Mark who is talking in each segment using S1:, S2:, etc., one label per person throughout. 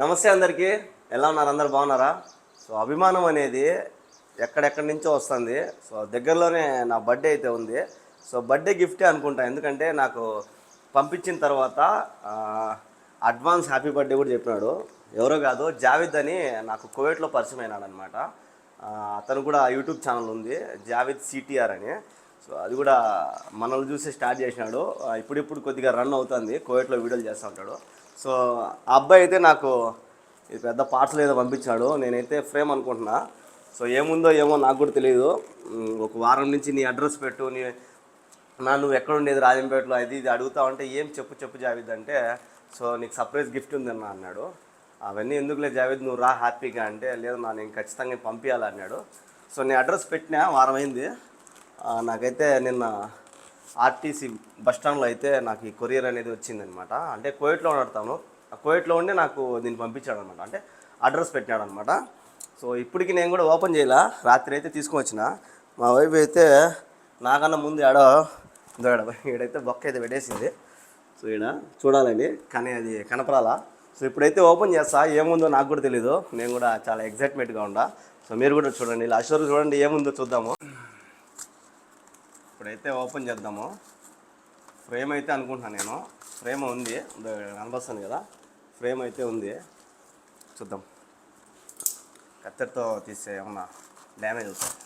S1: నమస్తే అందరికీ. ఎలా ఉన్నారు? అందరు బాగున్నారా? సో అభిమానం అనేది ఎక్కడెక్కడి నుంచో వస్తుంది. సో దగ్గరలోనే నా బర్త్డే అయితే ఉంది. సో బర్త్డే గిఫ్టే అనుకుంటా. ఎందుకంటే నాకు పంపించిన తర్వాత అడ్వాన్స్ హ్యాపీ బర్త్డే కూడా చెప్పినాడు. ఎవరో కాదు జావిద్ అని నాకు కోవిడ్లో పరిచయం అయినాడనమాట. అతను కూడా యూట్యూబ్ ఛానల్ ఉంది. జావిద్ సిటిఆర్ అని. సో అది కూడా మనల్ని చూసి స్టార్ట్ చేసినాడు. ఇప్పుడిప్పుడు కొద్దిగా రన్ అవుతుంది. కోవిట్లో వీడియోలు చేస్తూ ఉంటాడు. సో ఆ అబ్బాయి అయితే నాకు ఇది పెద్ద పార్సల్ ఏదో పంపించాడు. నేనైతే ఫ్రేమ్ అనుకుంటున్నా. సో ఏముందో ఏమో నాకు కూడా తెలియదు ఒక వారం నుంచి నీ అడ్రస్ పెట్టు. నీ నా నువ్వు ఎక్కడ ఉండేది? రాజంపేటలో అది ఇది అడుగుతా ఉంటే ఏం చెప్పు చెప్పు జావేద్ అంటే సో నీకు సర్ప్రైజ్ గిఫ్ట్ ఉందన్న అన్నాడు. అవన్నీ ఎందుకులే జావేద్? నువ్వు రా హ్యాపీగా అంటే లేదు నా నేను ఖచ్చితంగా పంపించాలన్నాడు సో నేను అడ్రస్ పెట్టినా వారం అయింది. నాకైతే నిన్న ఆర్టీసీ బస్ స్టాండ్లో అయితే నాకు ఈ కొరియర్ అనేది వచ్చిందనమాట. అంటే కోయట్లో నడతాను ఆ కోవిట్లో ఉండి నాకు దీన్ని పంపించాడు అనమాట అంటే అడ్రస్ పెట్టినాడు అనమాట సో ఇప్పటికి నేను కూడా ఓపెన్ చేయలే. రాత్రి అయితే తీసుకొని వచ్చిన మా వైఫ్ అయితే నాకన్నా ముందు ఆడో ఇదో ఈడైతే బొక్క అయితే పెట్టేసింది. సో ఈడ చూడాలండి. కానీ అది కనపరాలా సో ఇప్పుడైతే ఓపెన్ చేస్తా. ఏముందో నాకు కూడా తెలీదు. నేను కూడా చాలా ఎగ్జైట్మెంట్గా ఉండా. సో మీరు కూడా చూడండి. లాస్ట్ వరకు చూడండి. ఏముందో చూద్దాము. ఇప్పుడైతే ఓపెన్ చేద్దాము. ఫ్రేమ్ అయితే అనుకుంటున్నాను నేను. ఫ్రేమ్ ఉంది. ఇదో కదా. ఫ్రేమ్ అయితే ఉంది. చూద్దాం. కత్తెరతో తీసే ఏమన్నా డ్యామేజ్ అవుతుంది?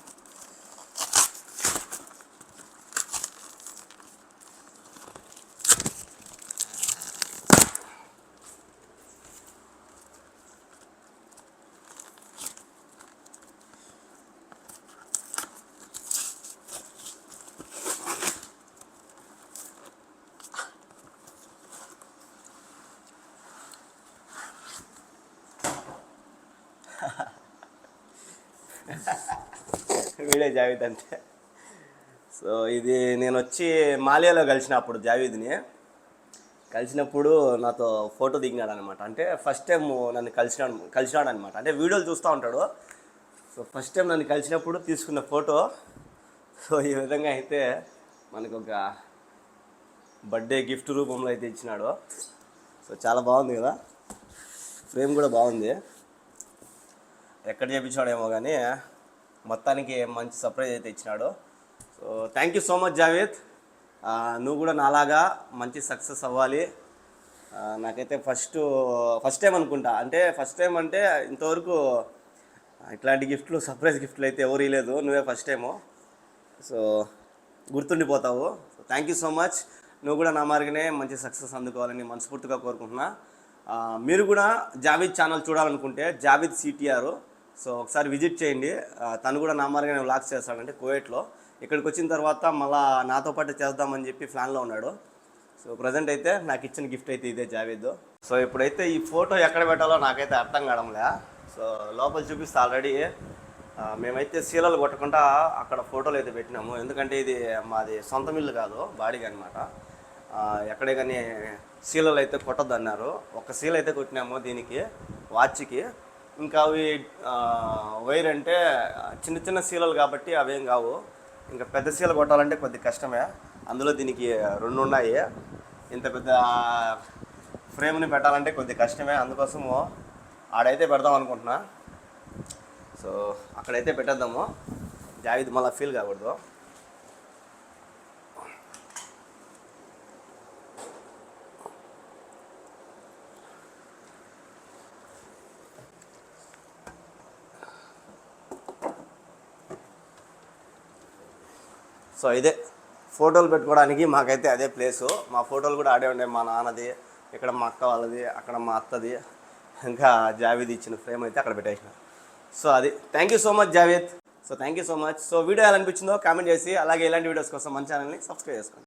S1: వీడే జావేద్ అంటే సో ఇది నేను వచ్చి మాలియాలో కలిసినప్పుడు జావేద్ని. కలిసినప్పుడు నాతో ఫోటో దిగినాడు అనమాట అంటే ఫస్ట్ టైం నన్ను కలిసినాడు కలిసినాడు అనమాట అంటే వీడియోలు చూస్తూ ఉంటాడు. సో ఫస్ట్ టైం నన్ను కలిసినప్పుడు తీసుకున్న ఫోటో. సో ఈ విధంగా అయితే మనకు ఒక బర్త్డే గిఫ్ట్ రూపంలో అయితే ఇచ్చినాడు. సో చాలా బాగుంది కదా. ఫ్రేమ్ కూడా బాగుంది. ఎక్కడ చేయించాడేమో కానీ మొత్తానికి మంచి సర్ప్రైజ్ అయితే ఇచ్చినాడు. So thank you so much Javed నువ్వు కూడా నాలాగా మంచి సక్సెస్ అవ్వాలి. నాకైతే ఫస్ట్ ఫస్ట్ టైం అనుకుంటా. అంటే ఫస్ట్ టైం అంటే ఇంతవరకు ఇట్లాంటి గిఫ్ట్లు సర్ప్రైజ్ గిఫ్ట్లు అయితే ఎవరు ఇవ్వలేదు నువ్వే first time so గుర్తుండిపోతావు. So thank you so much నువ్వు కూడా నా మార్గనే మంచి సక్సెస్ అందుకోవాలని మనస్ఫూర్తిగా కోరుకుంటున్నా. మీరు కూడా జావీద్ ఛానల్ చూడాలనుకుంటే జావీద్ సిటిఆర్ సో ఒకసారి విజిట్ చేయండి. తను కూడా నా మార్గానే వ్లాగ్స్ చేస్తాడంటే కువైట్లో ఇక్కడికి వచ్చిన తర్వాత మళ్ళా నాతో పాటు చేద్దామని చెప్పి ప్లాన్లో ఉన్నాడు. సో ప్రజెంట్ అయితే నాకు ఇచ్చిన గిఫ్ట్ అయితే ఇదే జావేద్. సో ఇప్పుడైతే ఈ ఫోటో ఎక్కడ పెట్టాలో నాకైతే అర్థం కావడంలే. సో లోపల చూపిస్తే ఆల్రెడీ. మేమైతే సీలలు కొట్టకుండా అక్కడ ఫోటోలు అయితే పెట్టినాము. ఎందుకంటే ఇది మాది సొంత మిల్లు కాదు బాడీగా అనమాట ఎక్కడే కానీ సీలలు అయితే కొట్టద్దు అన్నారు ఒక సీల్ అయితే కొట్టినాము దీనికి వాచ్కి. ఇంకా అవి వైర్ అంటే చిన్న చిన్న సీలలు కాబట్టి అవేం కావు. ఇంకా పెద్ద సీల కొట్టాలంటే కొద్ది కష్టమే. అందులో దీనికి రెండు ఉన్నాయి. ఇంత పెద్ద ఫ్రేమ్ని పెట్టాలంటే కొద్ది కష్టమే. అందుకోసము ఆడైతే పెడదాం అనుకుంటున్నా. సో అక్కడైతే పెట్టేద్దాము. జావిద్ మళ్ళీ ఫీల్ కాకూడదు. సో ఇదే ఫోటోలు పెట్టుకోవడానికి మాకైతే అదే ప్లేసు. మా ఫోటోలు కూడా ఆడే ఉండే మా నాన్నది ఇక్కడ మా అక్క వాళ్ళది అక్కడ మా అత్తది. ఇంకా జావేద్ ఇచ్చిన ఫ్రేమ్ అయితే అక్కడ పెట్టేసిన. సో అది. Thank you so much Javed. So thank you so much so video ఎలా అనిపించిందో కామెంట్ చేసి అలాగే ఇలాంటి వీడియోస్ కోసం మన ఛానల్ని సబ్స్క్రైబ్ చేసుకోండి.